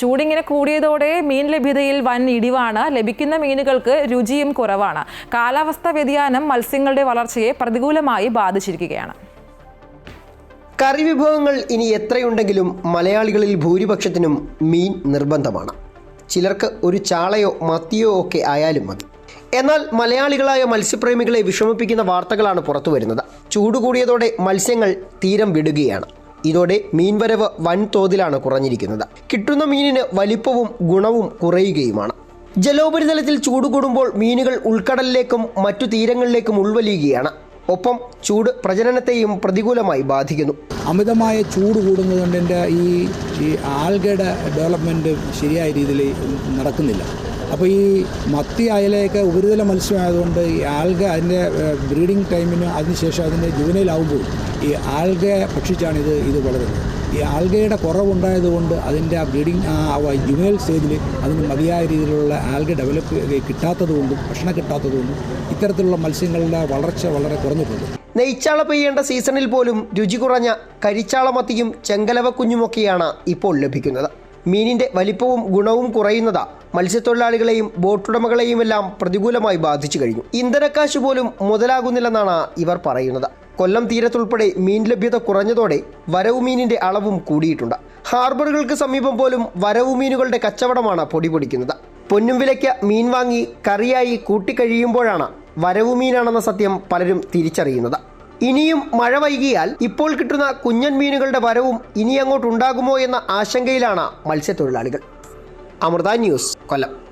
ചൂടിങ്ങനെ കൂടിയതോടെ മീൻ ലഭ്യതയിൽ വൻ ഇടിവാണ്. ലഭിക്കുന്ന മീനുകൾക്ക് രുചിയും കുറവാണ്. കാലാവസ്ഥാ വ്യതിയാനം മത്സ്യങ്ങളുടെ വളർച്ചയെ പ്രതികൂലമായി ബാധിച്ചിരിക്കുകയാണ്. കറി വിഭവങ്ങൾ ഇനി എത്രയുണ്ടെങ്കിലും മലയാളികളിൽ ഭൂരിപക്ഷത്തിനും മീൻ നിർബന്ധമാണ്. ചിലർക്ക് ഒരു ചാളയോ മത്തിയോ ഒക്കെ ആയാലും മതി. എന്നാൽ മലയാളികളായ മത്സ്യപ്രേമികളെ വിഷമിപ്പിക്കുന്ന വാർത്തകളാണ് പുറത്തു വരുന്നത് ചൂട് കൂടിയതോടെ മത്സ്യങ്ങൾ തീരം വിടുകയാണ്. ഇതോടെ മീൻവരവ് വൻതോതിലാണ് കുറഞ്ഞിരിക്കുന്നത്. കിട്ടുന്ന മീനിന് വലിപ്പവും ഗുണവും കുറയുകയുമാണ്. ജലോപരിതലത്തിൽ ചൂട് കൂടുമ്പോൾ മീനുകൾ ഉൾക്കടലിലേക്കും മറ്റു തീരങ്ങളിലേക്കും ഉൾവലിയുകയാണ്. ഒപ്പം ചൂട് പ്രജനനത്തെയും പ്രതികൂലമായി ബാധിക്കുന്നു. അമിതമായ ചൂട് കൂടുന്നതുകൊണ്ട് എന്റെ ഈ ആൽഗയുടെ ഡെവലപ്മെന്റ് ശരിയായ രീതിയിൽ നടക്കുന്നില്ല. അപ്പോൾ ഈ മത്തി അയലയൊക്കെ ഉപരിതല മത്സ്യമായതുകൊണ്ട് ഈ ആൽഗ അതിന്റെ ബ്രീഡിംഗ് ടൈമിന് അതിനുശേഷം അതിന്റെ ജുവനയിലാവുമ്പോൾ ഈ ആൽഗ ഭക്ഷിച്ചാണ് ഇത് ഇത് വളരുന്നത്. ഈ ആൽഗയുടെ കുറവുണ്ടായതുകൊണ്ട് അതിന്റെ ആ ബ്രീഡിംഗ് ജുവനൽ സ്റ്റേജിൽ അതിന് മതിയായ രീതിയിലുള്ള ആൽഗ ഡെവലപ്പ് കിട്ടാത്തതുകൊണ്ടും ഭക്ഷണം കിട്ടാത്തതുകൊണ്ടും ഇത്തരത്തിലുള്ള മത്സ്യങ്ങളുടെ വളർച്ച വളരെ കുറഞ്ഞിട്ടുണ്ട് നെയ്ച്ചാള പെയ്യേണ്ട സീസണിൽ പോലും രുചി കുറഞ്ഞ കരിച്ചാളമത്തിയും ചെങ്കലവ കുഞ്ഞുമൊക്കെയാണ് ഇപ്പോൾ ലഭിക്കുന്നത്. മീനിന്റെ വലിപ്പവും ഗുണവും കുറയുന്നത് മത്സ്യത്തൊഴിലാളികളെയും ബോട്ടുടമകളെയുമെല്ലാം പ്രതികൂലമായി ബാധിച്ചു കഴിഞ്ഞു. ഇന്ധനക്കാശ് പോലും മുതലാകുന്നില്ലെന്നാണ് ഇവർ പറയുന്നത്. കൊല്ലം തീരത്തുൾപ്പെടെ മീൻ ലഭ്യത കുറഞ്ഞതോടെ വരവു മീനിന്റെ അളവും കൂടിയിട്ടുണ്ട്. ഹാർബറുകൾക്ക് സമീപം പോലും വരവു മീനുകളുടെ കച്ചവടമാണ് പൊടിപൊടിക്കുന്നത്. പൊന്നും വിലയ്ക്ക് മീൻ വാങ്ങി കറിയായി കൂട്ടിക്കഴിയുമ്പോഴാണ് വരവു മീനാണെന്ന സത്യം പലരും തിരിച്ചറിയുന്നത്. ഇനിയും മഴ വൈകിയാൽ ഇപ്പോൾ കിട്ടുന്ന കുഞ്ഞൻ മീനുകളുടെ വരവും ഇനി അങ്ങോട്ടുണ്ടാകുമോ എന്ന ആശങ്കയിലാണ് മത്സ്യത്തൊഴിലാളികൾ. അമൃത ന്യൂസ് കൊല്ലം.